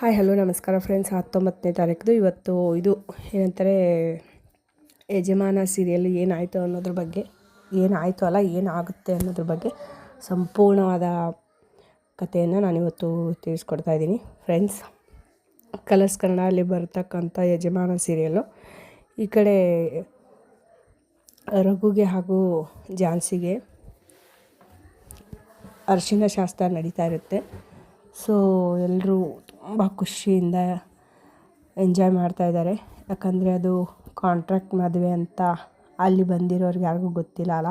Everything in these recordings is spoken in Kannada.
ಹಾಯ್, ಹಲೋ, ನಮಸ್ಕಾರ ಫ್ರೆಂಡ್ಸ್ ಹತ್ತೊಂಬತ್ತನೇ ತಾರೀಕು ಇವತ್ತು ಇದು ಏನಂತಾರೆ, ಯಜಮಾನ ಸೀರಿಯಲ್ ಏನಾಯಿತು ಅನ್ನೋದ್ರ ಬಗ್ಗೆ, ಏನಾಯಿತು ಅಲ್ಲ, ಏನಾಗುತ್ತೆ ಅನ್ನೋದ್ರ ಬಗ್ಗೆ ಸಂಪೂರ್ಣವಾದ ಕಥೆಯನ್ನು ನಾನಿವತ್ತು ತಿಳಿಸ್ಕೊಡ್ತಾ ಇದ್ದೀನಿ. ಫ್ರೆಂಡ್ಸ್ ಕಲರ್ಸ್ ಕನ್ನಡಲ್ಲಿ ಬರ್ತಕ್ಕಂಥ ಯಜಮಾನ ಸೀರಿಯಲ್ಲು ಈ ಕಡೆ ರಘುಗೆ ಹಾಗೂ ಝಾನ್ಸಿಗೆ ಅರಿಶಿನ ಶಾಸ್ತ್ರ ನಡೀತಾ ಇರುತ್ತೆ. ಸೊ ಎಲ್ಲರೂ ತುಂಬ ಖುಷಿಯಿಂದ ಎಂಜಾಯ್ ಮಾಡ್ತಾಯಿದ್ದಾರೆ ಯಾಕಂದರೆ ಅದು ಕಾಂಟ್ರಾಕ್ಟ್ ಮದುವೆ ಅಂತ ಅಲ್ಲಿ ಬಂದಿರೋರಿಗೆ ಯಾರಿಗೂ ಗೊತ್ತಿಲ್ಲ ಅಲ್ಲ.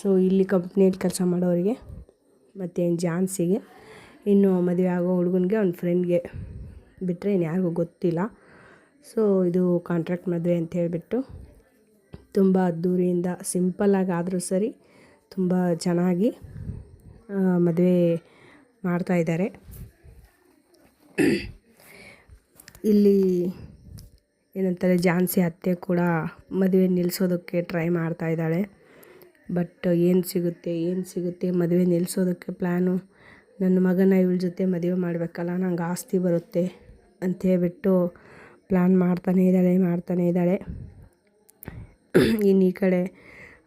ಸೊ ಇಲ್ಲಿ ಕಂಪ್ನಿಯಲ್ಲಿ ಕೆಲಸ ಮಾಡೋರಿಗೆ ಮತ್ತು ಜಾನ್ಸಿಗೆ, ಇನ್ನು ಮದುವೆ ಆಗೋ ಹುಡುಗನಿಗೆ ಅವ್ನ ಫ್ರೆಂಡ್ಗೆ ಬಿಟ್ಟರೆ ಇನ್ನು ಯಾರಿಗೂ ಗೊತ್ತಿಲ್ಲ. ಸೊ ಇದು ಕಾಂಟ್ರಾಕ್ಟ್ ಮದುವೆ ಅಂತ ಹೇಳಿಬಿಟ್ಟು ತುಂಬ ಅದ್ದೂರಿಯಿಂದ ಸಿಂಪಲ್ಲಾಗಿ ಆದರೂ ಸರಿ ತುಂಬ ಚೆನ್ನಾಗಿ ಮದುವೆ ಮಾಡ್ತಾಯಿದ್ದಾರೆ ಇಲ್ಲಿ ಏನಂತಾರೆ, ಝಾನ್ಸಿ ಅತ್ತೆ ಕೂಡ ಮದುವೆ ನಿಲ್ಲಿಸೋದಕ್ಕೆ ಟ್ರೈ ಮಾಡ್ತಾ ಇದ್ದಾಳೆ. ಬಟ್ ಏನು ಸಿಗುತ್ತೆ ಏನು ಸಿಗುತ್ತೆ, ಮದುವೆ ನಿಲ್ಲಿಸೋದಕ್ಕೆ ಪ್ಲ್ಯಾನು ನನ್ನ ಮಗನ ಇವಳ ಜೊತೆ ಮದುವೆ ಮಾಡಬೇಕಲ್ಲ, ನಂಗೆ ಆಸ್ತಿ ಬರುತ್ತೆ ಅಂತ ಹೇಳ್ಬಿಟ್ಟು ಪ್ಲ್ಯಾನ್ ಮಾಡ್ತಾನೇ ಇದ್ದಾಳೆ ಮಾಡ್ತಾನೇ ಇದ್ದಾಳೆ. ಇನ್ನು ಈ ಕಡೆ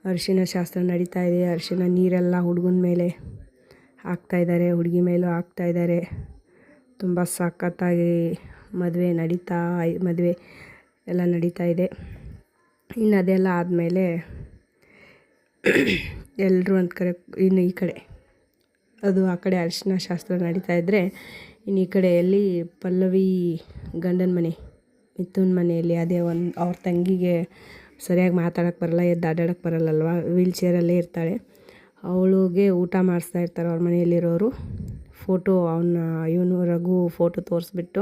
ಅರಿಶಿನ ಶಾಸ್ತ್ರ ನಡೀತಾ ಇದೆ. ಅರಿಶಿನ ನೀರೆಲ್ಲ ಹುಡುಗನ ಮೇಲೆ ಹಾಕ್ತಾಯಿದ್ದಾರೆ ಹುಡುಗಿ ಮೇಲೂ ಹಾಕ್ತಾಯಿದ್ದಾರೆ ತುಂಬ ಸಖತ್ತಾಗಿ ಮದುವೆ ನಡೀತಾ ಮದುವೆ ಎಲ್ಲ ನಡೀತಾ ಇದೆ. ಇನ್ನು ಅದೆಲ್ಲ ಆದಮೇಲೆ ಎಲ್ಲರೂ ಒಂದು ಕಡೆ, ಇನ್ನು ಈ ಕಡೆ. ಅದು ಆ ಕಡೆ ಅರಿಶಿನ ಶಾಸ್ತ್ರ ನಡೀತಾ ಇದ್ದರೆ ಇನ್ನು ಈ ಕಡೆಯಲ್ಲಿ ಪಲ್ಲವಿ ಗಂಡನ ಮನೆ, ಮಿಥುನ್ ಮನೆಯಲ್ಲಿ ಅದೇ ಒಂದು ಅವ್ರ ತಂಗಿಗೆ ಸರಿಯಾಗಿ ಮಾತಾಡೋಕ್ಕೆ ಬರಲ್ಲ, ಎದ್ದು ಅಡ್ಡಾಡಕ್ಕೆ ಬರಲ್ಲಲ್ವ ವೀಲ್ ಚೇರಲ್ಲೇ ಇರ್ತಾಳೆ. ಅವಳಿಗೆ ಊಟ ಮಾಡಿಸ್ತಾ ಇರ್ತಾರೆ ಅವ್ರ ಮನೆಯಲ್ಲಿರೋರು. ಫೋಟೋ ಅವನ, ಇವನು ರಘು ಫೋಟೋ ತೋರಿಸ್ಬಿಟ್ಟು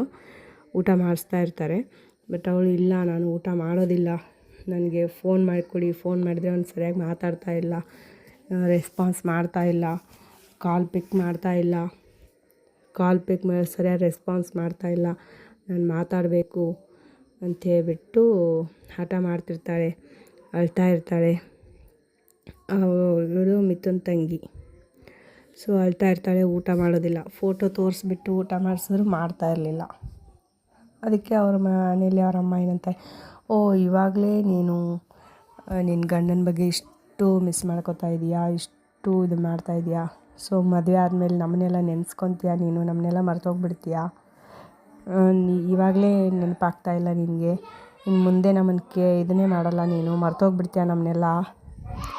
ಊಟ ಮಾಡಿಸ್ತಾ ಇರ್ತಾರೆ. ಬಟ್ ಅವಳು, ಇಲ್ಲ, ನಾನು ಊಟ ಮಾಡೋದಿಲ್ಲ. ನನಗೆ ಫೋನ್ ಮಾಡಿಕೊಡಿ, ಫೋನ್ ಮಾಡಿದ್ರೆ ಅವ್ನು ಸರಿಯಾಗಿ ಮಾತಾಡ್ತಾ ಇಲ್ಲ ರೆಸ್ಪಾನ್ಸ್ ಮಾಡ್ತಾ ಇಲ್ಲ ಕಾಲ್ ಪಿಕ್ ಮಾಡ್ತಾ ಇಲ್ಲ ಕಾಲ್ ಪಿಕ್ ಮಾಡಿ ಸರಿಯಾಗಿ ರೆಸ್ಪಾನ್ಸ್ ಮಾಡ್ತಾ ಇಲ್ಲ, ನಾನು ಮಾತಾಡಬೇಕು ಅಂತ ಹೇಳ್ಬಿಟ್ಟು ಹಠ ಮಾಡ್ತಿರ್ತಾಳೆ, ಅಳ್ತಾ ಇರ್ತಾಳೆ. ಅವಳು ಮಿಥುನ್ ತಂಗಿ. ಸೊ ಅಳ್ತಾ ಇರ್ತಾಳೆ, ಊಟ ಮಾಡೋದಿಲ್ಲ. ಫೋಟೋ ತೋರಿಸ್ಬಿಟ್ಟು ಊಟ ಮಾಡಿಸಿದ್ರು ಮಾಡ್ತಾ ಇರಲಿಲ್ಲ. ಅದಕ್ಕೆ ಅವ್ರ ಮನೇಲಿ ಅವ್ರ ಅಮ್ಮ ಏನಂತಾರೆ ಓ, ಇವಾಗಲೇ ನೀನು ನಿನ್ನ ಗಂಡನ ಬಗ್ಗೆ ಇಷ್ಟು ಮಿಸ್ ಮಾಡ್ಕೋತಾ ಇದೀಯಾ? ಇಷ್ಟು ಇದು ಮಾಡ್ತಾ ಇದೀಯಾ? ಸೊ ಮದುವೆ ಆದಮೇಲೆ ನಮ್ಮನ್ನೆಲ್ಲ ನೆನೆಸ್ಕೊತೀಯ? ನೀನು ನಮ್ಮನ್ನೆಲ್ಲ ಮರ್ತೋಗ್ಬಿಡ್ತೀಯ? ಇವಾಗಲೇ ನೆನಪಾಗ್ತಾ ಇಲ್ಲ ನಿನಗೆ. ಇನ್ನು ಮುಂದೆ ನಮ್ಮನ್ನು ಕೇ, ಇದನ್ನೇ ಮಾಡಲ್ಲ ನೀನು. ಮರ್ತೋಗ್ಬಿಡ್ತೀಯ ನಮ್ಮನ್ನೆಲ್ಲ?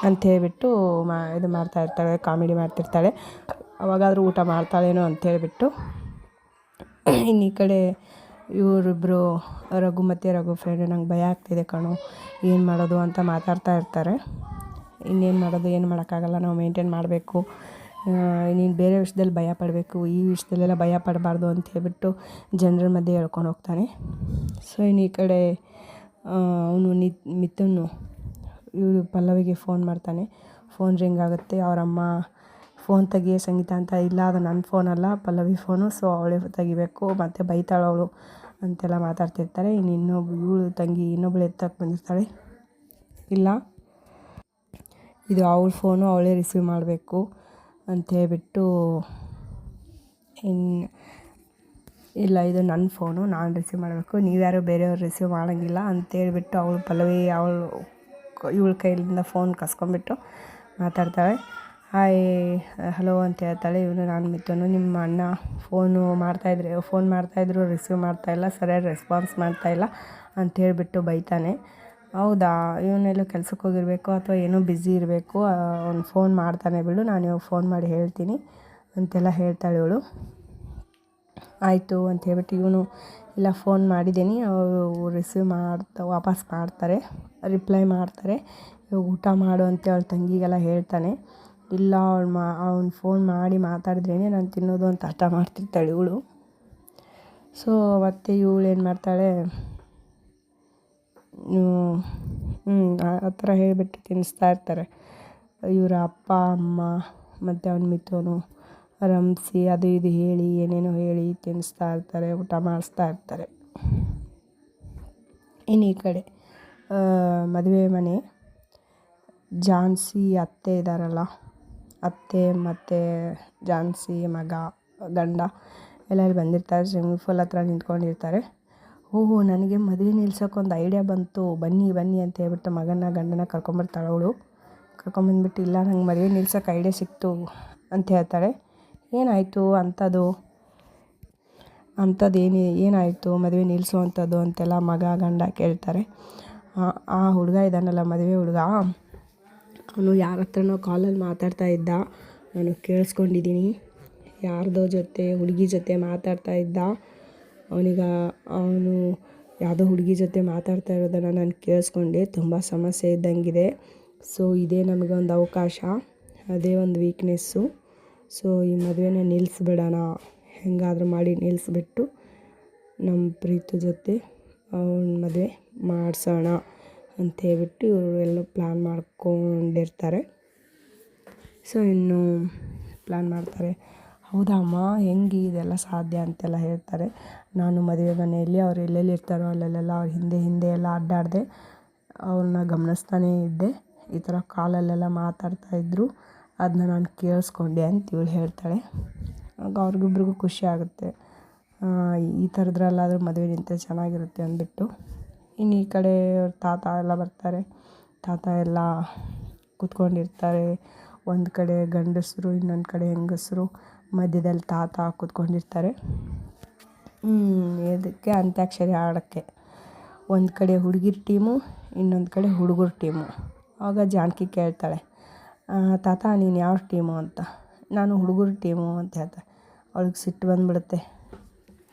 ಅಂತ ಹೇಳಿಬಿಟ್ಟು ಮಾ ಇದು ಮಾಡ್ತಾಯಿರ್ತಾಳೆ ಕಾಮಿಡಿ ಮಾಡ್ತಿರ್ತಾಳೆ ಅವಾಗಾದರೂ ಊಟ ಮಾಡ್ತಾಳೇನೋ ಅಂತೇಳ್ಬಿಟ್ಟು ಇನ್ನು ಈ ಕಡೆ ಇವರಿಬ್ಬರು ರಘು ಮತ್ತು ರಘು ಫ್ರೆಂಡು ನಂಗೆ ಭಯ ಆಗ್ತಿದೆ ಕಣೋ, ಏನು ಮಾಡೋದು ಅಂತ ಮಾತಾಡ್ತಾ ಇರ್ತಾರೆ. ಇನ್ನೇನು ಮಾಡೋದು, ಏನು ಮಾಡೋಕ್ಕಾಗಲ್ಲ, ನಾವು ಮೇಂಟೈನ್ ಮಾಡಬೇಕು. ನೀನು ಬೇರೆ ವಿಷಯದಲ್ಲಿ ಭಯ ಪಡಬೇಕು, ಈ ವಿಷಯದಲ್ಲೆಲ್ಲ ಭಯ ಪಡಬಾರ್ದು ಅಂತ ಹೇಳ್ಬಿಟ್ಟು ಜನರ ಮಧ್ಯೆ ಹೇಳ್ಕೊಂಡು ಹೋಗ್ತಾನೆ. ಸೊ ಇನ್ನು ಈ ಕಡೆ ಅವನು ನಿ, ಮಿಥುನು ಇವಳು ಪಲ್ಲವಿಗೆ ಫೋನ್ ಮಾಡ್ತಾನೆ. ಫೋನ್ ರಿಂಗ್ ಆಗುತ್ತೆ. ಅವರಮ್ಮ ಫೋನ್ ತೆಗಿಯೋ ಸಂಗೀತ ಅಂತ ಇಲ್ಲ. ಅದು ನನ್ನ ಫೋನಲ್ಲ ಪಲ್ಲವಿ ಫೋನು ಸೊ ಅವಳೇ ತೆಗಿಬೇಕು. ಮತ್ತು ಬೈತಾಳೆ ಅವಳು ಅಂತೆಲ್ಲ ಮಾತಾಡ್ತಿರ್ತಾರೆ. ಇನ್ನು ಇನ್ನೊಬ್ಬ ಇವಳು ತಂಗಿ ಇನ್ನೊಬ್ಳು ಎತ್ತಕ್ಕೆ ಬಂದಿರ್ತಾಳೆ. ಇಲ್ಲ. ಇದು ಅವಳ ಫೋನು ಅವಳೇ ರಿಸೀವ್ ಮಾಡಬೇಕು ಅಂಥೇಳ್ಬಿಟ್ಟು ಇನ್ನು ಇಲ್ಲ, ಇದು ನನ್ನ ಫೋನು ನಾನು ರಿಸೀವ್ ಮಾಡಬೇಕು. ನೀವ್ಯಾರು ಬೇರೆಯವ್ರು ರಿಸೀವ್ ಮಾಡೋಂಗಿಲ್ಲ ಅಂತೇಳ್ಬಿಟ್ಟು ಅವಳು ಪಲ್ಲವಿ, ಅವಳು ಇವಳ ಕೈಯಿಂದ ಫೋನ್ ಕಸ್ಕೊಂಬಿಟ್ಟು ಮಾತಾಡ್ತಾಳೆ. ಹಾಯ್ ಹಲೋ ಅಂತ ಹೇಳ್ತಾಳೆ. ಇವನು ನಾನು ಮಿತ್ತನು ನಿಮ್ಮ ಅಣ್ಣ ಫೋನು ಮಾಡ್ತಾಯಿದ್ರೆ ಫೋನ್ ಮಾಡ್ತಾಯಿದ್ರು ರಿಸೀವ್ ಮಾಡ್ತಾಯಿಲ್ಲ ಸರಿಯಾಗಿ ರೆಸ್ಪಾನ್ಸ್ ಮಾಡ್ತಾಯಿಲ್ಲ ಅಂತ ಹೇಳಿಬಿಟ್ಟು ಬೈತಾನೆ. ಹೌದಾ? ಇವನೆಲ್ಲೋ ಕೆಲ್ಸಕ್ಕೆ ಹೋಗಿರಬೇಕು ಅಥವಾ ಏನೋ ಬ್ಯುಸಿ ಇರಬೇಕು? ಅವ್ನು ಫೋನ್ ಮಾಡ್ತಾನೆ ಬಿಡು, ನಾನು ಇವಾಗ ಫೋನ್ ಮಾಡಿ ಹೇಳ್ತೀನಿ ಅಂತೆಲ್ಲ ಹೇಳ್ತಾಳೆ ಇವಳು. ಆಯಿತು ಅಂತ ಹೇಳ್ಬಿಟ್ಟು ಇವನು, ಇಲ್ಲ ಫೋನ್ ಮಾಡಿದ್ದೀನಿ. ಅವರು ರಿಸೀವ್ ಮಾಡ್ತಾ, ವಾಪಸ್ ಮಾಡ್ತಾರೆ. ರಿಪ್ಲೈ ಮಾಡ್ತಾರೆ. ಊಟ ಮಾಡು ಅಂತ ಅವ್ಳ ತಂಗಿಗೆಲ್ಲ ಹೇಳ್ತಾನೆ. ಇಲ್ಲ, ಅವಳು ಮಾ, ಅವ್ನು ಫೋನ್ ಮಾಡಿ ಮಾತಾಡಿದ್ರೇ ನಾನು ತಿನ್ನೋದು ಅಂತ ಹಠ ಮಾಡ್ತಿರ್ತಾಳೆ ಇವಳು. ಸೊ ಮತ್ತು ಇವಳು ಏನು ಮಾಡ್ತಾಳೆ? ಹ್ಞೂ ಆ ಥರ ಹೇಳಿಬಿಟ್ಟು ತಿನ್ನಿಸ್ತಾ ಇರ್ತಾರೆ. ಇವರ ಅಪ್ಪ, ಅಮ್ಮ, ಮತ್ತು ಅವ್ನ ಮಿತ್ರನು ರಮಿಸಿ ಅದು ಇದು ಹೇಳಿ, ಏನೇನೋ ಹೇಳಿ ತಿನ್ನಿಸ್ತಾ ಇರ್ತಾರೆ, ಊಟ ಮಾಡಿಸ್ತಾ ಇರ್ತಾರೆ. ಇನ್ನು ಈ ಕಡೆ. ಮದುವೆ ಮನೆ. ಝಾನ್ಸಿ ಅತ್ತೆ ಇದ್ದಾರಲ್ಲ ಅತ್ತೆ ಮತ್ತು ಝಾನ್ಸಿ ಮಗ, ಗಂಡ ಎಲ್ಲರೂ ಬಂದಿರ್ತಾರೆ. ಸ್ವಿಮ್ಮಿಂಗ್ ಫೂಲ್ ಹತ್ರ ನಿಂತ್ಕೊಂಡಿರ್ತಾರೆ. ಓಹೋ, ನನಗೆ ಮದುವೆ ಒಂದು ಐಡಿಯಾ ಬಂತು. ಬನ್ನಿ ಬನ್ನಿ ಅಂತ ಹೇಳ್ಬಿಟ್ಟು ಮಗನ ಗಂಡನ ಕರ್ಕೊಂಬರ್ತಾಳೆ ಅವಳು. ಕರ್ಕೊಂಬಂದ್ಬಿಟ್ಟು ಇಲ್ಲ, ನಂಗೆ ಮದುವೆ ನಿಲ್ಸೋಕೆ ಐಡಿಯಾ ಸಿಕ್ತು ಅಂತ ಹೇಳ್ತಾಳೆ. ಏನಾಯಿತು ಅಂಥದ್ದು? ಅಂಥದ್ದು ಏನು, ಏನಾಯಿತು ಮದುವೆ ನಿಲ್ಲಿಸುವಂಥದ್ದು ಅಂತೆಲ್ಲ ಮಗ, ಗಂಡ ಕೇಳ್ತಾರೆ. ಆ- ಹುಡುಗ ಇದ್ದಾನಲ್ಲ ಮದುವೆ ಹುಡುಗ. ಅವನು ಯಾರ ಹತ್ರನೋ ಕಾಲಲ್ಲಿ ಮಾತಾಡ್ತಾ ಇದ್ದ. ನಾನು ಕೇಳಿಸ್ಕೊಂಡಿದ್ದೀನಿ ಯಾರದೋ ಜೊತೆ, ಹುಡುಗಿ ಜೊತೆ ಮಾತಾಡ್ತಾ ಇದ್ದ. ಅವನಿಗ ಅವನು ಯಾವುದೋ ಹುಡುಗಿ ಜೊತೆ ಮಾತಾಡ್ತಾ ಇರೋದನ್ನು ನಾನು ಕೇಳಿಸ್ಕೊಂಡೆ. ತುಂಬ ಸಮಸ್ಯೆ ಇದ್ದಂಗಿದೆ. ಸೊ ಇದೇ ಒಂದು ಅವಕಾಶ. ಅದೇ ಒಂದು ವೀಕ್ನೆಸ್ಸು ಸೊ ಈ ಮದುವೆನ ನಿಲ್ಲಿಸ್ಬಿಡೋಣ ಹೆಂಗಾದರೂ ಮಾಡಿ ನಿಲ್ಲಿಸ್ಬಿಟ್ಟು ನಮ್ಮ ಪ್ರೀತಿ ಜೊತೆ ಅವನ ಮದುವೆ ಮಾಡಿಸೋಣ ಅಂತ ಹೇಳ್ಬಿಟ್ಟು ಇವರು ಎಲ್ಲ ಪ್ಲ್ಯಾನ್ ಮಾಡ್ಕೊಂಡಿರ್ತಾರೆ. ಸೊ ಇನ್ನು ಪ್ಲ್ಯಾನ್ ಮಾಡ್ತಾರೆ. ಹೌದಾ ಅಮ್ಮ? ಹೆಂಗೆ ಇದೆಲ್ಲ ಸಾಧ್ಯ ಅಂತೆಲ್ಲ ಹೇಳ್ತಾರೆ. ನಾನು ಮದುವೆ ಮನೆಯಲ್ಲಿ ಅವ್ರು ಎಲ್ಲೆಲ್ಲಿ ಇರ್ತಾರೋ ಅಲ್ಲೆಲ್ಲ ಅವ್ರ ಹಿಂದೆ ಹಿಂದೆ ಎಲ್ಲ ಅಡ್ಡಾಡಿದೆ. ಅವ್ರನ್ನ ಗಮನಿಸ್ತಾನೇ ಇದ್ದೆ. ಈ ಥರ ಕಾಲಲ್ಲೆಲ್ಲ ಮಾತಾಡ್ತಾ ಇದ್ದರು ಅದನ್ನ ನಾನು ಕೇಳಿಸ್ಕೊಂಡೆ ಅಂತ ಇವಳು ಹೇಳ್ತಾಳೆ. ಆಗ ಅವ್ರಿಗಿಬ್ರಿಗೂ ಖುಷಿ ಆಗುತ್ತೆ. ಈ ಥರದ್ರಲ್ಲಾದರೂ ಮದುವೆ ನಿಂತರೆ ಚೆನ್ನಾಗಿರುತ್ತೆ ಅಂದ್ಬಿಟ್ಟು. ಇನ್ನು ಈ ಕಡೆ ತಾತ ಎಲ್ಲ ಬರ್ತಾರೆ. ತಾತ ಎಲ್ಲ ಕೂತ್ಕೊಂಡಿರ್ತಾರೆ. ಒಂದು ಕಡೆ ಗಂಡಸರು ಇನ್ನೊಂದು ಕಡೆ ಹೆಂಗಸರು ಮಧ್ಯದಲ್ಲಿ ತಾತ ಕೂತ್ಕೊಂಡಿರ್ತಾರೆ. ಇದಕ್ಕೆ ಅಂತ್ಯಾಕ್ಷರಿ ಆಡೋಕ್ಕೆ ಒಂದು ಕಡೆ ಹುಡುಗಿರ್ ಟೀಮು ಇನ್ನೊಂದು ಕಡೆ ಹುಡುಗರ ಟೀಮು. ಆವಾಗ ಜಾನಕಿ ಕೇಳ್ತಾಳೆ "ಆ, ತಾತ ನೀನು ಯಾವ ಟೀಮು ಅಂತ? ನಾನು ಹುಡುಗರ ಟೀಮು ಅಂತ ಹೇಳ್ತಾಳೆ ಅವಳಿಗೆ ಸಿಟ್ಟು ಬಂದ್ಬಿಡುತ್ತೆ.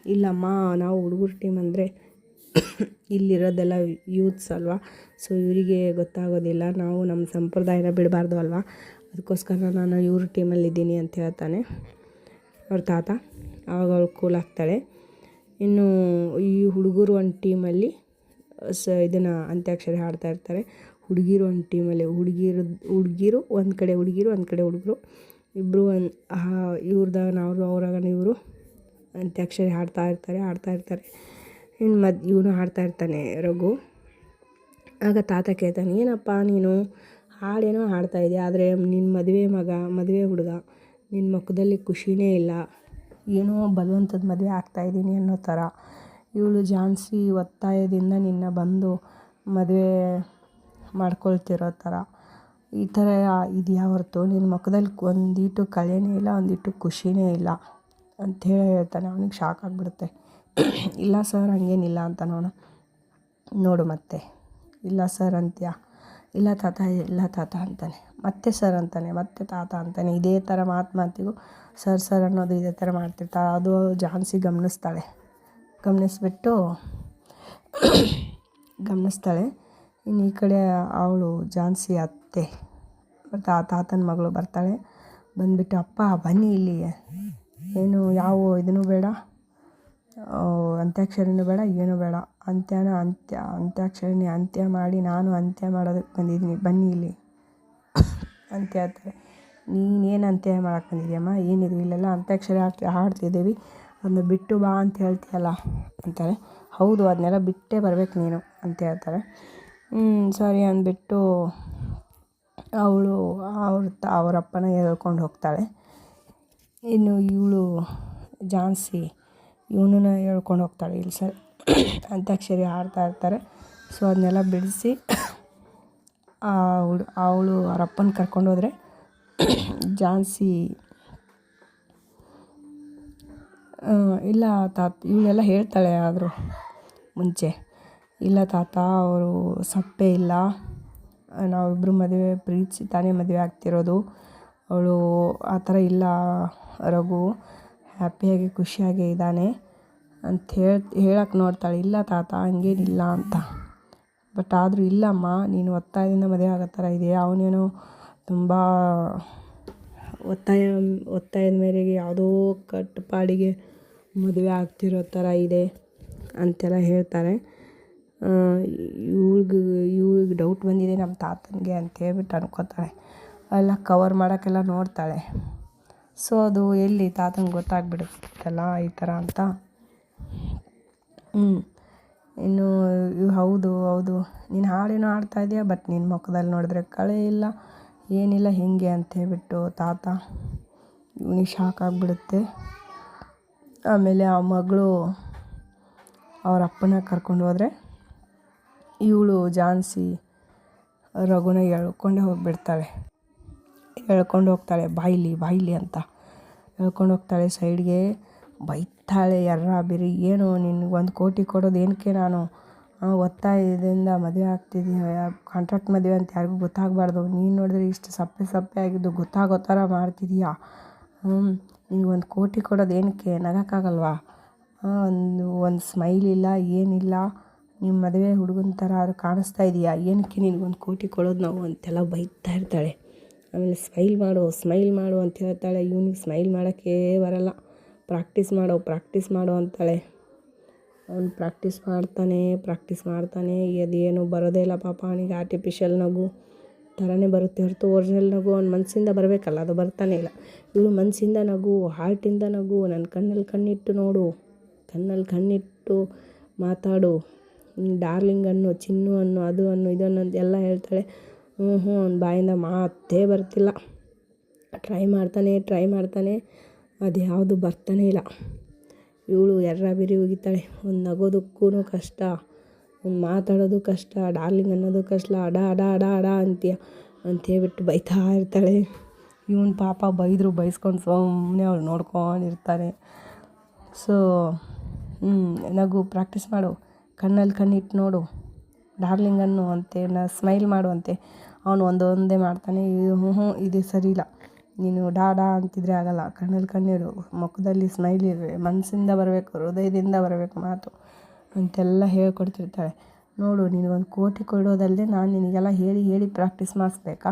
ಇಲ್ಲಮ್ಮ ನಾವು ಹುಡುಗರ ಟೀಮ್ ಅಂದರೆ ಇಲ್ಲಿರೋದೆಲ್ಲ ಯೂತ್ಸ್ ಅಲ್ವಾ? ಸೊ ಇವರಿಗೆ ಗೊತ್ತಾಗೋದಿಲ್ಲ. ನಾವು ನಮ್ಮ ಸಂಪ್ರದಾಯನ ಬಿಡಬಾರ್ದು ಅಲ್ವಾ? ಅದಕ್ಕೋಸ್ಕರ ನಾನು ಇವ್ರ ಟೀಮಲ್ಲಿದ್ದೀನಿ ಅಂತ ಹೇಳ್ತಾನೆ. ಅವ್ರ ತಾತ ಆವಾಗ ಕೂಲ್ ಆಗ್ತಾಳೆ. ಇನ್ನು ಈ ಹುಡುಗರು ಒಂದು ಟೀಮಲ್ಲಿ ಸ, ಇದನ್ನು ಅಂತ್ಯಾಕ್ಷರಿ ಹಾಡ್ತಾ ಇರ್ತಾರೆ. ಹುಡುಗಿರು ಒಂದು ಟೀಮಲ್ಲಿ ಹುಡುಗಿರು ಹುಡುಗಿರು ಒಂದು ಕಡೆ ಹುಡುಗಿರು, ಒಂದು ಕಡೆ ಹುಡುಗರು. ಇಬ್ಬರು ಒಂದು ಇವ್ರದಾಗ ನಾವು ಅವ್ರಾಗ ಇವರು ಅಂತ್ಯಾಕ್ಷರಿ ಹಾಡ್ತಾ ಇರ್ತಾರೆ ಹಾಡ್ತಾ ಇರ್ತಾರೆ. ಇನ್ನು ಮದ್ ಇವನು ಹಾಡ್ತಾ ಇರ್ತಾನೆ ರಘು. ಆಗ ತಾತ ಕೇಳ್ತಾನೆ, ಏನಪ್ಪ ನೀನು ಹಾಡೇನೋ ಹಾಡ್ತಾ ಇದೆಯಾ, ಆದರೆ ನಿನ್ನ ಮದುವೆ ಮಗ, ಮದುವೆ ಹುಡುಗ ನಿನ್ನ ಮುಖದಲ್ಲಿ ಖುಷಿನೇ ಇಲ್ಲ. ಏನೋ ಬಲವಂತದ ಮದುವೆ ಆಗ್ತಾಯಿದ್ದೀನಿ ಅನ್ನೋ ಥರ ಇವಳು ಜಾನ್ಸಿ ಒತ್ತಾಯದಿಂದ ನಿನ್ನ ಬಂದು ಮದುವೆ ಮಾಡ್ಕೊಳ್ತಿರೋ ಥರ ಈ ಥರ ಇದೆಯಾ ಹೊರತು? ನಿನ್ನ ಮುಖದಲ್ಲಿ ಒಂದಿಟ್ಟು ಕಳೆನೇ ಇಲ್ಲ ಒಂದಿಟ್ಟು ಖುಷಿನೇ ಇಲ್ಲ. ಅಂತ ಹೇಳ್ತಾನೆ. ಅವನಿಗೆ ಶಾಕ್ ಆಗಿಬಿಡುತ್ತೆ. ಇಲ್ಲ ಸರ್, ಹಂಗೇನಿಲ್ಲ ಅಂತ ನೋಡು. ನೋಡು ಮತ್ತೆ. ಇಲ್ಲ ಸರ್ ಅಂತೀಯ. ಇಲ್ಲ ತಾತ ಇಲ್ಲ ತಾತ ಅಂತಾನೆ. ಮತ್ತೆ ಸರ್ ಅಂತಾನೆ, ಮತ್ತೆ ತಾತ ಅಂತಾನೆ. ಇದೇ ಥರ ಮಾತು ಮಾತಿಗೂ ಸರ್ ಸರ್ ಅನ್ನೋದು ಇದೇ ಥರ ಮಾಡ್ತಿರ್ತಾಳೆ ಅದು ಜಾನ್ಸಿ ಗಮನಿಸ್ತಾಳೆ. ಗಮನಿಸ್ಬಿಟ್ಟು ಗಮನಿಸ್ತಾಳೆ. ಇನ್ನು ಈ ಕಡೆ ಅವಳು ಜಾನ್ಸಿ ಅತ್ತೆ. ತಾ ತಾತನ ಮಗಳು ಬರ್ತಾಳೆ. ಬಂದುಬಿಟ್ಟು, ಅಪ್ಪ, ಬನ್ನಿ ಇಲ್ಲಿ ಏನು, ಯಾವ, ಇದನ್ನು ಬೇಡ. ಅಂತ್ಯಾಕ್ಷರಿನೂ ಬೇಡ, ಏನೂ ಬೇಡ. ಅಂತ್ಯನ ಅಂತ್ಯ, ಅಂತ್ಯಾಕ್ಷರಿನೇ ಅಂತ್ಯ ಮಾಡಿ ನಾನು ಅಂತ್ಯ ಮಾಡೋದಕ್ಕೆ ಬಂದಿದ್ದೀನಿ. ಬನ್ನಿ ಇಲ್ಲಿ. ಅಂತ ಹೇಳ್ತಾರೆ ನೀನೇನು ಅಂತ್ಯ ಮಾಡಕ್ಕೆ ಬಂದಿದ್ಯಮ್ಮ ಏನಿದು? ಇಲ್ಲೆಲ್ಲ ಅಂತ್ಯಾಕ್ಷರಿ ಹಾಡ್ತಿ ಹಾಡ್ತಿದ್ದೀವಿ ಅದನ್ನ ಬಿಟ್ಟು ಬಾ ಅಂತ ಹೇಳ್ತೀಯಲ್ಲ ಅಂತಾರೆ. ಹೌದು, ಅದನ್ನೆಲ್ಲ ಬಿಟ್ಟೇ ಬರ್ಬೇಕು ನೀನು ಅಂತ ಹೇಳ್ತಾರೆ. ಸರಿ ಅಂದ್ಬಿಟ್ಟು ಅವಳು, ಅವ್ರ ತ, ಅವರಪ್ಪನ ಹೇಳ್ಕೊಂಡು ಹೋಗ್ತಾಳೆ. ಇನ್ನು ಇವಳು ಜಾನ್ಸಿ ಇವನನ್ನ ಹೇಳ್ಕೊಂಡು ಹೋಗ್ತಾಳೆ, ಇಲ್ಲಿ ಸರ್. ಅಂತ್ಯಾಕ್ಷರಿ ಆಡ್ತಾ ಇರ್ತಾರೆ. ಸೊ ಅದನ್ನೆಲ್ಲ ಬಿಡಿಸಿ ಆ ಅವಳು ಅವ್ರ ಅಪ್ಪನ ಕರ್ಕೊಂಡೋದ್ರೆ ಜಾನ್ಸಿ ಇಲ್ಲ ತಾತ ಇವಳೆಲ್ಲ ಹೇಳ್ತಾಳೆ ಆದರೂ ಮುಂಚೆ. ಇಲ್ಲ ತಾತ, ಅವರು ಸಪ್ಪೆ ಇಲ್ಲ. ನಾವಿಬ್ಬರು ಮದುವೆ ಪ್ರೀತಿಸಿ ತಾನೇ ಮದುವೆ ಆಗ್ತಿರೋದು. ಅವಳು ಆ ಥರ ಇಲ್ಲ, ರಘು. ಹ್ಯಾಪಿಯಾಗಿ, ಖುಷಿಯಾಗಿ ಇದ್ದಾನೆ ಅಂತ ಹೇಳಿ ಹೇಳಕ್ಕೆ ನೋಡ್ತಾಳೆ. ಇಲ್ಲ ತಾತ, ಹಂಗೇನಿಲ್ಲ ಅಂತ. ಬಟ್ ಆದರೂ ಇಲ್ಲಮ್ಮ, ನೀನು ಒತ್ತಾಯದಿಂದ ಮದುವೆ ಆಗೋ ಥರ ಇದೆಯಾ ಅವನೇನೋ ತುಂಬ ಒತ್ತಾಯ, ಒತ್ತಾಯದ ಮೇರೆಗೆ ಯಾವುದೋ ಕಟ್ಟುಪಾಡಿಗೆ ಮದುವೆ ಆಗ್ತಿರೋ ಥರ ಇದೆ ಅಂತೆಲ್ಲ ಹೇಳ್ತಾರೆ. ಇವ್ಳಿಗೆ ಇವ್ಳಿಗೆ ಡೌಟ್ ಬಂದಿದೆ ನಮ್ಮ ತಾತನಿಗೆ ಅಂತ ಹೇಳ್ಬಿಟ್ಟು ಅನ್ಕೋತಾಳೆ. ಎಲ್ಲ ಕವರ್ ಮಾಡೋಕ್ಕೆಲ್ಲ ನೋಡ್ತಾಳೆ. ಸೊ ಅದು ಎಲ್ಲಿ ತಾತಂಗೆ ಗೊತ್ತಾಗ್ಬಿಡುತ್ತಲ್ಲ ಈ ಥರ ಅಂತ. ಹ್ಞೂ ಇನ್ನು ಹೌದು ಹೌದು. ನೀನು ಹಾಡೇನೋ ಹಾಡ್ತಾ ಇದೆಯಾ? ಬಟ್ ನಿನ್ನ ಮುಖದಲ್ಲಿ ನೋಡಿದ್ರೆ ಕಳೆ ಇಲ್ಲ. ಏನಿಲ್ಲ, ಹೇಗೆ ಅಂತ ಹೇಳ್ಬಿಟ್ಟು ತಾತ ಇವನಿಗೆ ಶಾಕ್ ಆಗಿಬಿಡುತ್ತೆ. ಆಮೇಲೆ ಆ ಮಗಳು ಅವರ ಅಪ್ಪನ ಕರ್ಕೊಂಡು ಹೋದರೆ ಇವಳು ಜಾನ್ಸಿ ರಘುನ ಹೇಳ್ಕೊಂಡೇ ಹೋಗಿಬಿಡ್ತಾಳೆ. ಎಳ್ಕೊಂಡು ಹೋಗ್ತಾಳೆ, ಬಾಯಿಲಿ, ಬಾಯ್ಲಿ ಅಂತ. ಎಳ್ಕೊಂಡು ಹೋಗ್ತಾಳೆ ಸೈಡ್ಗೆ. ಬೈತಾಳೆ ಯಾರ ಬಿರಿ, ಏನು ನಿನ್ಗೆ ಒಂದು ಕೋಟಿ ಕೊಡೋದು ಏನಕ್ಕೆ ನಾನು? ಒತ್ತಾಯದಿಂದ ಮದುವೆ ಆಗ್ತಿದ್ದೀನಿ ಕಾಂಟ್ರಾಕ್ಟ್ ಮದುವೆ ಅಂತ ಯಾರಿಗೂ ಗೊತ್ತಾಗಬಾರ್ದು. ನೀನು ನೋಡಿದ್ರೆ ಇಷ್ಟು ಸಪ್ಪೆ ಸಪ್ಪೆ ಆಗಿದ್ದು ಗೊತ್ತಾಗೋ ಥರ ಮಾಡ್ತಿದೀಯಾ. ಹ್ಞೂ ಒಂದು ಕೋಟಿ ಕೊಡೋದು ಏನಕ್ಕೆ ನಗೋಕ್ಕಾಗಲ್ವಾ? ಒಂದು ಒಂದು ಸ್ಮೈಲ್ ಇಲ್ಲ, ಏನಿಲ್ಲ. ನಿಮ್ಮ ಮದುವೆ ಹುಡುಗನ ಥರ ಅದು ಕಾಣಿಸ್ತಾ ಇದೆಯಾ? ಏನಕ್ಕೆ ನಿನಗೊಂದು ಕೋಟಿ ಕೊಡೋದು ನಾವು? ಅಂತೆಲ್ಲ ಬೈತಾ ಇರ್ತಾಳೆ. ಆಮೇಲೆ ಸ್ಮೈಲ್ ಮಾಡು ಸ್ಮೈಲ್ ಮಾಡು ಅಂತ ಹೇಳ್ತಾಳೆ. ಇವನಿಗೆ ಸ್ಮೈಲ್ ಮಾಡೋಕ್ಕೇ ಬರಲ್ಲ. ಪ್ರಾಕ್ಟೀಸ್ ಮಾಡು ಪ್ರಾಕ್ಟೀಸ್ ಮಾಡು ಅಂತಾಳೆ. ಅವ್ನು ಪ್ರಾಕ್ಟೀಸ್ ಮಾಡ್ತಾನೆ ಪ್ರಾಕ್ಟೀಸ್ ಮಾಡ್ತಾನೆ. ಅದೇನು ಬರೋದೇ ಇಲ್ಲ ಪಾಪ ಅವನಿಗೆ. ಆರ್ಟಿಫಿಷಿಯಲ್ ನಗು ಥರನೇ ಬರುತ್ತೆ ಹೊರತು ಒರಿಜಿನಲ್ ನಗು ಅವ್ನ ಮನಸ್ಸಿಂದ ಬರಬೇಕಲ್ಲ, ಅದು ಬರ್ತಾನೆ ಇಲ್ಲ. ಇವಳು ಮನಸ್ಸಿಂದ ನಗು ಹಾರ್ಟಿಂದ ನಗು ನನ್ನ ಕಣ್ಣಲ್ಲಿ ಕಣ್ಣಿಟ್ಟು ನೋಡು ಕಣ್ಣಲ್ಲಿ ಕಣ್ಣಿಟ್ಟು ಮಾತಾಡು. ಡಾರ್ಲಿಂಗ್ ಅನ್ನು, ಚಿನ್ನು ಅನ್ನು, ಅದು ಅನ್ನು, ಇದನ್ನು ಎಲ್ಲ ಹೇಳ್ತಾಳೆ. ಹ್ಞೂ ಹ್ಞೂ ಅವ್ನ ಬಾಯಿಂದ ಮಾತೇ ಬರ್ತಿಲ್ಲ. ಟ್ರೈ ಮಾಡ್ತಾನೆ ಟ್ರೈ ಮಾಡ್ತಾನೆ. ಅದು ಯಾವುದು ಬರ್ತಾನೆ ಇಲ್ಲ. ಇವಳು ಎರ್ರ ಬಿರಿ ಹೋಗಿತ್ತಾಳೆ ಒಂದು ನಗೋದಕ್ಕೂ ಕಷ್ಟ, ಒಂದು ಮಾತಾಡೋದು ಕಷ್ಟ, ಡಾರ್ಲಿಂಗ್ ಅನ್ನೋದು ಕಷ್ಟ. ಅಡ ಅಡ ಅಡ ಅಡ ಅಂತೀಯ. ಅಂತ ಹೇಳ್ಬಿಟ್ಟು ಬೈತಾ ಇರ್ತಾಳೆ. ಇವನು ಪಾಪ ಬೈದರು, ಬೈಸ್ಕೊಂಡು ಸುಮ್ಮನೆ ಅವ್ಳು ನೋಡ್ಕೊಂಡಿರ್ತಾನೆ ಸೊ ನಗು ಪ್ರಾಕ್ಟೀಸ್ ಮಾಡು. ಕಣ್ಣಲ್ಲಿ ಕಣ್ಣಿಟ್ಟು ನೋಡು. ಡಾರ್ಲಿಂಗ್ ಅನ್ನು ಅಂತೆ, ನಾ ಸ್ಮೈಲ್ ಮಾಡು ಅಂತೆ. ಅವನು ಒಂದೊಂದೇ ಮಾಡ್ತಾನೆ ಹ್ಞೂ ಹ್ಞೂ ಇದು ಸರಿ ಇಲ್ಲ ನೀನು ಡಾ ಡಾ ಅಂತಿದ್ರೆ ಆಗಲ್ಲ. ಕಣ್ಣಲ್ಲಿ ಕಣ್ಣಿಡು ಮುಖದಲ್ಲಿ ಸ್ಮೈಲ್ ಇರಬೇಕು ಮನಸ್ಸಿಂದ ಬರಬೇಕು, ಹೃದಯದಿಂದ ಬರಬೇಕು ಮಾತು. ಅಂತೆಲ್ಲ ಹೇಳ್ಕೊಡ್ತಿರ್ತಾಳೆ ನೋಡು, ನಿನಗೊಂದು ಕೋಟಿ ಕೊಡೋದಲ್ಲದೆ ನಾನು ನಿನಗೆಲ್ಲ ಹೇಳಿ ಹೇಳಿ ಪ್ರಾಕ್ಟೀಸ್ ಮಾಡಿಸ್ಬೇಕಾ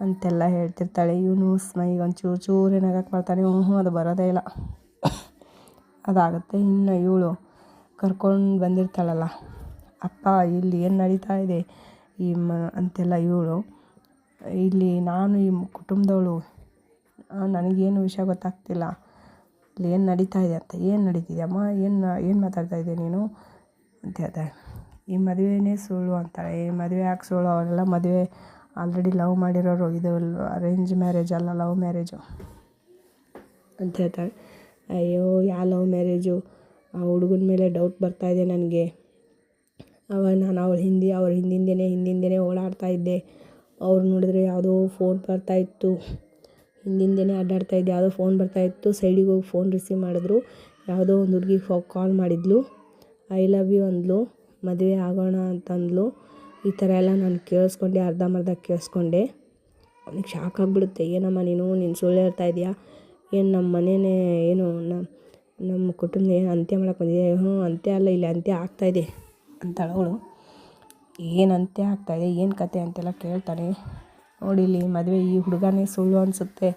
ಅಂತೆಲ್ಲ ಹೇಳ್ತಿರ್ತಾಳೆ. ಇವನು ಸ್ಮೈ ಒಂಚೂರು, ಚೂರು ನಗಕ್ಕೆ ಮಾಡ್ತಾನೆ. ಹ್ಞೂ ಹ್ಞೂ ಅದು ಬರೋದೇ ಇಲ್ಲ. ಅದಾಗುತ್ತೆ. ಇನ್ನು ಇವಳು ಕರ್ಕೊಂಡು ಬಂದಿರ್ತಾಳಲ್ಲ. ಅಪ್ಪ, ಇಲ್ಲಿ ಏನು ನಡೀತಾ ಇದೆ? ಈ ಮ ಅಂತೆಲ್ಲ ಇವಳು. ಇಲ್ಲಿ ನಾನು ಈ ಕುಟುಂಬದವಳು. ನನಗೇನು ವಿಷಯ ಗೊತ್ತಾಗ್ತಿಲ್ಲ. ಇಲ್ಲಿ ಏನು ನಡೀತಾ ಇದೆ ಅಂತ, ಏನು ನಡೀತಿದೆ? ಅಮ್ಮ, ಏನು ಏನು ಮಾತಾಡ್ತಾ ಇದ್ದೀಯ ನೀನು? ಅಂತ ಹೇಳ್ತಾಳೆ ಈ ಮದುವೆನೇ ಸುಳ್ಳು ಅಂತಾಳೆ. ಈ ಮದುವೆ ಯಾಕೆ ಸುಳ್ಳು? ಅವರೆಲ್ಲ ಮದುವೆ ಆಲ್ರೆಡಿ ಲವ್ ಮಾಡಿರೋರು. ಇದು ಅರೇಂಜ್ ಮ್ಯಾರೇಜ್ ಅಲ್ಲ ಲವ್ ಮ್ಯಾರೇಜು ಅಂತ ಹೇಳ್ತಾಳೆ. ಅಯ್ಯೋ ಯಾವ ಲವ್ ಮ್ಯಾರೇಜು ಆ ಹುಡುಗನ ಮೇಲೆ ಡೌಟ್ ಬರ್ತಾಯಿದೆ ನನಗೆ. ಅವಾಗ ನಾನು ಅವಳ ಹಿಂದೆ, ಅವ್ರ ಹಿಂದಿಂದನೇ ಓಡಾಡ್ತಾ ಇದ್ದೆ. ಅವ್ರು ನೋಡಿದ್ರೆ ಯಾವುದೋ ಫೋನ್ ಬರ್ತಾಯಿತ್ತು ಹಿಂದಿಂದನೇ ಅಡ್ಡಾಡ್ತಾಯಿದ್ದೆ ಯಾವುದೋ ಫೋನ್ ಬರ್ತಾಯಿತ್ತು ಸೈಡಿಗೆ ಹೋಗಿ ಫೋನ್ ರಿಸೀವ್ ಮಾಡಿದ್ರು. ಯಾವುದೋ ಒಂದು ಹುಡುಗಿಗೆ ಫೋ ಕಾಲ್ ಮಾಡಿದ್ಲು. ಐ ಲವ್ ಯು ಅಂದ್ಲು. ಮದುವೆ ಆಗೋಣ ಅಂತಂದ್ಲು. ಈ ಥರ ಎಲ್ಲ ನಾನು ಕೇಳಿಸ್ಕೊಂಡೆ ಅರ್ಧಂಬರ್ಧ ಕೇಳಿಸ್ಕೊಂಡೆ. ಅವನಿಗೆ ಶಾಕ್ ಆಗಿಬಿಡುತ್ತೆ. ಏನಮ್ಮ ನೀನು? ನೀನು ಸುಳ್ಳು ಹೇಳ್ತಾ ಇದೆಯಾ? ಏನು ನಮ್ಮ ಮನೆಯೇ ಏನು ನಮ್ಮ ನಮ್ಮ ಕುಟುಂಬ ಏನು ಅಂತ್ಯ ಮಾಡೋಕೆ ಬಂದಿದೆ ಹ್ಞೂ ಅಂತ್ಯ ಅಲ್ಲ. ಇಲ್ಲಿ ಅಂತ್ಯ ಆಗ್ತಾಯಿದೆ ಅಂತಾಳೆ ಅವಳು ಏನು ಅಂತ್ಯ ಆಗ್ತಾಯಿದೆ ಏನು ಕತೆ ಅಂತೆಲ್ಲ ಕೇಳ್ತಾನೆ ನೋಡಿ ಇಲ್ಲಿ ಮದುವೆ ಈ ಹುಡುಗನೇ ಸುಳ್ಳು ಅನಿಸುತ್ತೆ.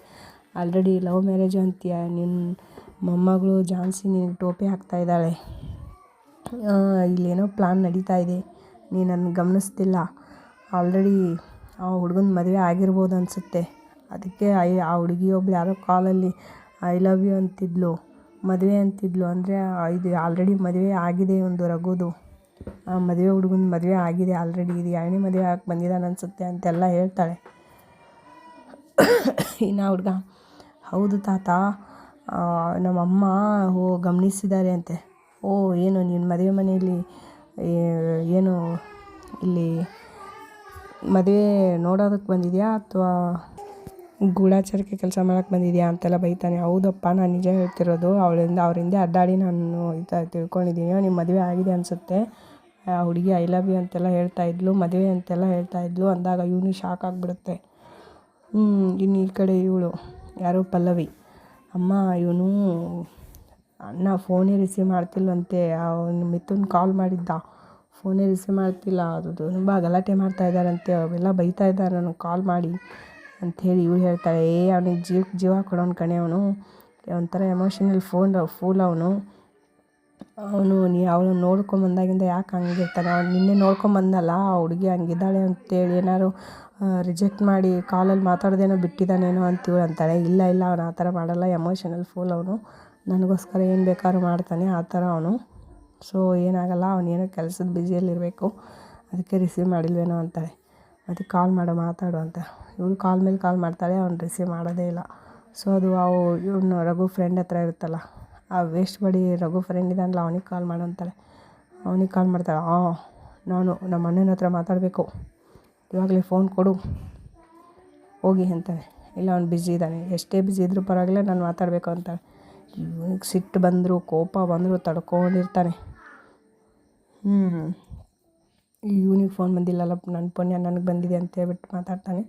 ಆಲ್ರೆಡಿ ಲವ್ ಮ್ಯಾರೇಜ್ ಅಂತೀಯ. ನಿನ್ನ ಮೊಮ್ಮಗಳು ಜಾನ್ಸಿ ನಿನಗೆ ಟೋಪಿ ಹಾಕ್ತಾ ಇದ್ದಾಳೆ. ಇಲ್ಲೇನೋ ಪ್ಲ್ಯಾನ್ ನಡೀತಾ ಇದೆ. ನೀ ನನ್ನ ಗಮನಿಸ್ತಿಲ್ಲ. ಆಲ್ರೆಡಿ ಆ ಹುಡುಗನ ಮದುವೆ ಆಗಿರ್ಬೋದು ಅನಿಸುತ್ತೆ. ಅದಕ್ಕೆ ಐ ಆ ಹುಡುಗಿ ಒಬ್ಳು ಯಾರೋ ಕಾಲಲ್ಲಿ ಐ ಲವ್ ಯು ಅಂತಿದ್ಲು. ಮದುವೆ ಅಂತಿದ್ಲು. ಅಂದರೆ ಇದು ಆಲ್ರೆಡಿ ಮದುವೆ ಆಗಿದೆ ಒಂದು ರಘುದು ಮದುವೆ ಹುಡುಗನ ಮದುವೆ ಆಗಿದೆ ಆಲ್ರೆಡಿ ಇದು. ಎರಡನೇ ಮದುವೆ ಆಗಕ್ಕೆ ಬಂದಿದ್ದಾನೆ ಅನಿಸುತ್ತೆ ಅಂತೆಲ್ಲ ಹೇಳ್ತಾಳೆ. ಇನ್ನು ಹುಡುಗ, ಹೌದು ತಾತ ನಮ್ಮಮ್ಮ ಓ ಗಮನಿಸಿದ್ದಾರೆ ಅಂತೆ. ಓ, ಏನು ನೀನು ಮದುವೆ ಮನೆಯಲ್ಲಿ ಏನು ಇಲ್ಲಿ ಮದುವೆ ನೋಡೋದಕ್ಕೆ ಬಂದಿದೆಯಾ ಅಥವಾ ಗೂಢಾಚಾರಕ್ಕೆ ಕೆಲಸ ಮಾಡಕ್ಕೆ ಬಂದಿದೆಯಾ ಅಂತೆಲ್ಲ ಬೈತಾನೆ. ಹೌದಪ್ಪ, ನಾನು ನಿಜ ಹೇಳ್ತಿರೋದು, ಅವಳಿಂದ, ಅವರಿಂದ ಅಡ್ಡಾಡಿ ನಾನು ಥರ ತಿಳ್ಕೊಂಡಿದ್ದೀನಿ ನಿಮ್ಮ ಮದುವೆ ಆಗಿದೆ ಅನಿಸುತ್ತೆ. ಆ ಹುಡುಗಿ ಐ ಲವ್ ಯು ಅಂತೆಲ್ಲ ಹೇಳ್ತಾ ಇದ್ಲು, ಮದುವೆ ಅಂತೆಲ್ಲ ಹೇಳ್ತಾ ಇದ್ಲು. ಅಂದಾಗ ಇವನು ಶಾಕ್ ಆಗಿಬಿಡುತ್ತೆ. ಇನ್ನು ಈ ಕಡೆ ಇವಳು ಯಾರೋ ಪಲ್ಲವಿ. ಅಮ್ಮ, ಇವನು ಅಣ್ಣ ಫೋನೇ ರಿಸೀವ್ ಮಾಡ್ತಿಲ್ವಂತೆ. ಅವನು ಮಿಥುನ್ ಕಾಲ್ ಮಾಡಿದ್ದ. ಫೋನೇ ರಿಸೀವ್ ಮಾಡ್ತಿಲ್ಲ. ಅದು ತುಂಬ ಗಲಾಟೆ ಮಾಡ್ತಾ ಇದ್ದಾರಂತೆ. ಅವೆಲ್ಲ ಬೈತಾ ಇದ್ದಾರೆ ನನಗೆ ಕಾಲ್ ಮಾಡಿ ಅಂಥೇಳಿ ಇವಳು ಹೇಳ್ತಾಳೆ. ಏ, ಅವನಿಗೆ ಜೀವಕ್ಕೆ ಜೀವ ಕೊಡೋನು ಕಣೆ ಅವನು. ಒಂಥರ ಎಮೋಷನಲ್ ಫೋನ್ ಫೂಲ್ ಅವನು. ಅವನು ಅವಳನ್ನ ನೋಡ್ಕೊಂಬಂದಾಗಿಂದ ಯಾಕೆ ಹಂಗಿರ್ತಾನೆ? ಅವ್ನು ನಿನ್ನೆ ನೋಡ್ಕೊಂಬಂದಲ್ಲ ಆ ಹುಡುಗಿ ಹಂಗಿದ್ದಾಳೆ ಅಂತೇಳಿ ಏನಾದ್ರು ರಿಜೆಕ್ಟ್ ಮಾಡಿ ಕಾಲಲ್ಲಿ ಮಾತಾಡ್ದೇನೋ ಬಿಟ್ಟಿದ್ದಾನೇನೋ ಅಂತ ಇವಳು ಅಂತಾಳೆ. ಇಲ್ಲ ಇಲ್ಲ, ಅವನು ಆ ಥರ ಮಾಡಲ್ಲ ಎಮೋಷನಲ್ ಫುಲ್ ಅವನು. ನನಗೋಸ್ಕರ ಏನು ಬೇಕಾದ್ರೂ ಮಾಡ್ತಾನೆ, ಆ ಥರ ಅವನು. ಸೊ ಏನಾಗಲ್ಲ ಅವನೇನೋ ಕೆಲಸದ ಬ್ಯುಸಿಯಲ್ಲಿರಬೇಕು ಅದಕ್ಕೆ ರಿಸೀವ್ ಮಾಡಿಲ್ವೇನೋ ಅಂತಾಳೆ. ಅದಕ್ಕೆ ಕಾಲ್ ಮಾಡು, ಮಾತಾಡು ಅಂತ. ಇವಳು ಕಾಲ್ ಮೇಲೆ ಕಾಲ್ ಮಾಡ್ತಾಳೆ, ಅವ್ನು ರಿಸೀವ್ ಮಾಡೋದೇ ಇಲ್ಲ. ಸೊ ಅದು, ಅವು, ಇವನು ರಘು ಫ್ರೆಂಡ್ ಹತ್ರ ಇರುತ್ತಲ್ಲ ಆ ವೇಸ್ಟ್ ಮಾಡಿ ರಘು ಫ್ರೆಂಡ್ ಇದ್ದಾನಲ್ಲ, ಅವನಿಗೆ ಕಾಲ್ ಮಾಡು ಅಂತಾಳೆ. ಅವನಿಗೆ ಕಾಲ್ ಮಾಡ್ತಾಳೆ, ಆ, ನಾನು ನಮ್ಮ ಅಣ್ಣನ ಹತ್ರ ಮಾತಾಡಬೇಕು. ಇವಾಗಲೇ ಫೋನ್ ಕೊಡು. ಹೋಗಿ ಅಂತಾನೆ ಇಲ್ಲ, ಅವ್ನು ಬ್ಯುಸಿ ಇದ್ದಾನೆ. ಎಷ್ಟೇ ಬ್ಯುಸಿ ಇದ್ದರೂ ಪರವಾಗಿಲ್ಲ, ನಾನು ಮಾತಾಡಬೇಕು, ಅಂತಾಳೆ. ಇವನಿಗೆ ಸಿಟ್ಟು ಬಂದರು, ಕೋಪ ಬಂದರೂ, ತಡ್ಕೊಂಡಿರ್ತಾನೆ. ಹ್ಞೂ ಇವನಿಗೆ ಫೋನ್ ಬಂದಿಲ್ಲಲ್ಲ ನನ್ನ ಪುಣ್ಯ ನನಗೆ ಬಂದಿದೆ ಅಂತ ಹೇಳ್ಬಿಟ್ಟು ಮಾತಾಡ್ತಾನೆ.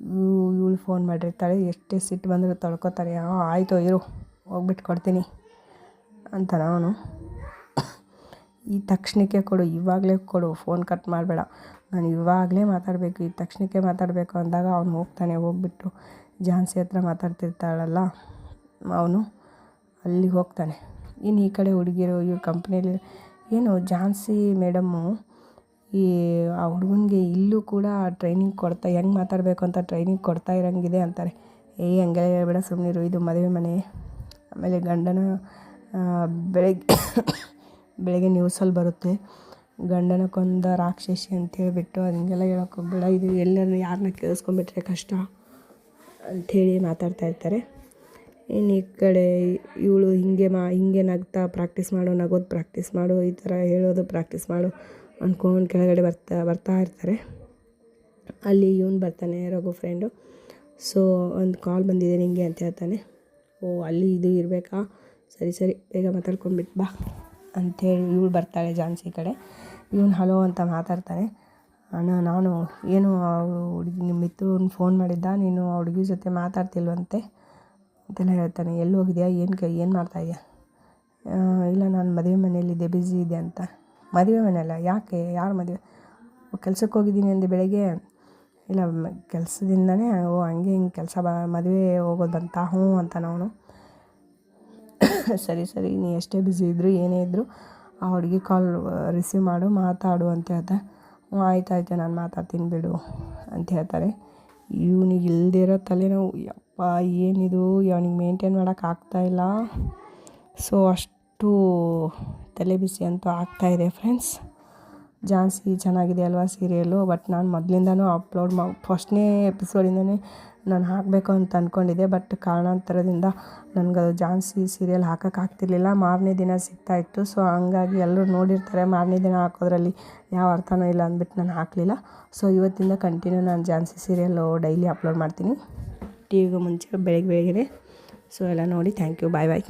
ಇವಳು ಫೋನ್ ಮಾಡಿರ್ತಾಳೆ, ಎಷ್ಟೇ ಸಿಟ್ಟು ಬಂದರೂ ತಡ್ಕೊತಾನೆ. ಆಯಿತು, ಇರು. ಹೋಗ್ಬಿಟ್ಟು ಕೊಡ್ತೀನಿ ಅಂತಾನೆ ಅವನು ಈ ತಕ್ಷಣಕ್ಕೆ ಕೊಡು, ಇವಾಗಲೇ ಕೊಡು ಫೋನ್ ಕಟ್ ಮಾಡಬೇಡ. ನಾನು ಇವಾಗಲೇ ಮಾತಾಡಬೇಕು, ಈ ತಕ್ಷಣಕ್ಕೆ ಮಾತಾಡಬೇಕು ಅಂದಾಗ ಅವನು ಹೋಗ್ತಾನೆ, ಹೋಗ್ಬಿಟ್ಟು ಝಾನ್ಸಿ ಹತ್ರ ಮಾತಾಡ್ತಿರ್ತಾಳಲ್ಲ, ಅವನು ಅಲ್ಲಿಗೆ ಹೋಗ್ತಾನೆ. ಇನ್ನು ಈ ಕಡೆ ಹುಡುಗಿರು ಇವ್ರ ಕಂಪ್ನಿಯಲ್ಲಿ ಏನು ಝಾನ್ಸಿ ಮೇಡಮ್ಮು, ಈ ಆ ಹುಡುಗನಿಗೆ ಇಲ್ಲೂ ಕೂಡ ಟ್ರೈನಿಂಗ್ ಕೊಡ್ತಾ, ಹೆಂಗೆ ಮಾತಾಡಬೇಕು ಅಂತ ಟ್ರೈನಿಂಗ್ ಕೊಡ್ತಾ ಇರೋಂಗಿದೆ ಅಂತಾರೆ. ಏಯ್ ಹಂಗೆ ಹೇಳ್ಬೇಡ ಸುಮ್ಮನಿರು ಇದು ಮದುವೆ ಮನೆ. ಆಮೇಲೆ ಗಂಡನ ಬೆಳಗ್ಗೆ ಬೆಳಗ್ಗೆ ನ್ಯೂಸಲ್ಲಿ ಬರುತ್ತೆ. ಗಂಡನ ಕೊಂದ ರಾಕ್ಷಸಿ ಅಂತ ಹೇಳಿಬಿಟ್ಟು ಅದಂಗೆಲ್ಲ ಹೇಳೋಕೆ ಹೋಗ್ಬೇಡ. ಇದು ಎಲ್ಲರೂ ಯಾರನ್ನ ಕೇಳಿಸ್ಕೊಂಬಿಟ್ರೆ ಕಷ್ಟ ಅಂಥೇಳಿ ಮಾತಾಡ್ತಾ ಇರ್ತಾರೆ. ಇನ್ನು ಈ ಕಡೆ ಇವಳು ಹೀಗೆ ಮಾ, ಹೀಗೆ ನಗ್ತಾ ಪ್ರಾಕ್ಟೀಸ್ ಮಾಡು, ನಗೋದು ಪ್ರಾಕ್ಟೀಸ್ ಮಾಡು, ಈ ಥರ ಹೇಳೋದು ಪ್ರಾಕ್ಟೀಸ್ ಮಾಡು ಅಂದ್ಕೊಂಡು ಕೆಳಗಡೆ ಬರ್ತಾ ಬರ್ತಾ ಇರ್ತಾರೆ. ಅಲ್ಲಿ ಇವನು ಬರ್ತಾನೆ ರಘು ಫ್ರೆಂಡು ಸೊ ಒಂದು ಕಾಲ್ ಬಂದಿದೆ ನಿಂಗೆ ಅಂತ ಹೇಳ್ತಾನೆ. ಓ, ಅಲ್ಲಿ ಇದು ಇರಬೇಕಾ? ಸರಿ ಸರಿ, ಬೇಗ ಮಾತಾಡ್ಕೊಂಡ್ಬಿಟ್ಟು ಬಾ ಅಂಥೇಳಿ ಇವಳು ಬರ್ತಾಳೆ ಝಾನ್ಸಿ ಕಡೆ. ಇವನು ಹಲೋ ಅಂತ ಮಾತಾಡ್ತಾನೆ. ಅಣ್ಣ, ನಾನು ಏನು ಹುಡುಗಿ, ನಿಮ್ಮ ಮಿತ್ರನ ಫೋನ್ ಮಾಡಿದ್ದ? ನೀನು ಆ ಹುಡುಗಿ ಜೊತೆ ಮಾತಾಡ್ತಿಲ್ವಂತೆ? ಅಂತೆಲ್ಲ ಹೇಳ್ತಾನೆ. ಎಲ್ಲಿ ಹೋಗಿದ್ಯಾ? ಏನು ಕ, ಏನು ಮಾಡ್ತಾಯಿದ್ಯಾ ಇಲ್ಲ, ನಾನು ಮದುವೆ ಮನೆಯಲ್ಲಿದ್ದೆ ಬ್ಯುಸಿ ಇದೆ ಅಂತ. ಮದುವೆ ಮನೆಯಲ್ಲ? ಯಾಕೆ? ಯಾರು ಮದುವೆ? ಕೆಲಸಕ್ಕೆ ಹೋಗಿದ್ದೀನಿ ಅಂದೆ ಬೆಳಗ್ಗೆ. ಇಲ್ಲ, ಕೆಲಸದಿಂದನೇ ಓ, ಹಂಗೆ ಹಿಂಗೆ ಕೆಲಸ ಬ, ಮದುವೆ ಹೋಗೋದು ಬಂತಾ, ಹ್ಞೂ ಅಂತಾನೆ ಅವನು ಸರಿ ಸರಿ, ನೀ ಎಷ್ಟೇ ಬ್ಯುಸಿ ಇದ್ದರೂ ಏನೇ ಇದ್ದರೂ ಆ ಹುಡುಗಿ ಕಾಲ್ ರಿಸೀವ್ ಮಾಡು, ಮಾತಾಡು ಅಂತ ಹೇಳ್ತಾ ಹ್ಞೂ ಆಯ್ತಾಯ್ತು ಆಯಿತು, ನಾನು ಮಾತಾಡ್ತೀನಿ ಬಿಡು ಅಂತ ಹೇಳ್ತಾರೆ. ಇವನಿಗೆ ಇಲ್ಲದೇ ಇರೋ ತಲೆನೋವು, ಯಪ್ಪ, ಏನಿದು, ಅವನಿಗೆ ಮೇಂಟೈನ್ ಆಗ್ತಾಯಿಲ್ಲ ಸೊ ಅಷ್ಟು ತಲೆ ಬಿಸಿ ಅಂತೂ ಆಗ್ತಾಯಿದೆ ಫ್ರೆಂಡ್ಸ್ ಜಾಸ್ತಿ ಚೆನ್ನಾಗಿದೆ ಅಲ್ವಾ ಸೀರಿಯಲ್ಲು, ಬಟ್ ನಾನು ಮೊದಲಿಂದನೂ ಅಪ್ಲೋಡ್ ಮಾ, ಫಸ್ಟ್ನೇ ಎಪಿಸೋಡಿಂದನೇ ನಾನು ಹಾಕಬೇಕು ಅಂತ ಅಂದ್ಕೊಂಡಿದ್ದೆ ಬಟ್ ಕಾರಣಾಂತರದಿಂದ ನನಗೆ ಜಾನ್ಸಿ ಸೀರಿಯಲ್ ಹಾಕೋಕ್ಕಾಗ್ತಿರ್ಲಿಲ್ಲ ಮಾರನೇ ದಿನ ಸಿಗ್ತಾಯಿತ್ತು ಸೊ ಹಂಗಾಗಿ ಎಲ್ಲರೂ ನೋಡಿರ್ತಾರೆ ಮಾರನೇ ದಿನ ಹಾಕೋದ್ರಲ್ಲಿ ಯಾವ ಅರ್ಥನೂ ಇಲ್ಲ ಅಂದ್ಬಿಟ್ಟು ನಾನು ಹಾಕಲಿಲ್ಲ. ಸೊ ಇವತ್ತಿಂದ ಕಂಟಿನ್ಯೂ ನಾನು ಜಾನ್ಸಿ ಸೀರಿಯಲ್ಲು ಡೈಲಿ ಅಪ್ಲೋಡ್ ಮಾಡ್ತೀನಿ. ಟಿ ವಿಗೂ ಮುಂಚೆ ಬೆಳಗ್ಗೆ ಬೆಳಗ್ಗೆ ಸೊ ಎಲ್ಲ ನೋಡಿ ಥ್ಯಾಂಕ್ ಯು ಬಾಯ್ ಬಾಯ್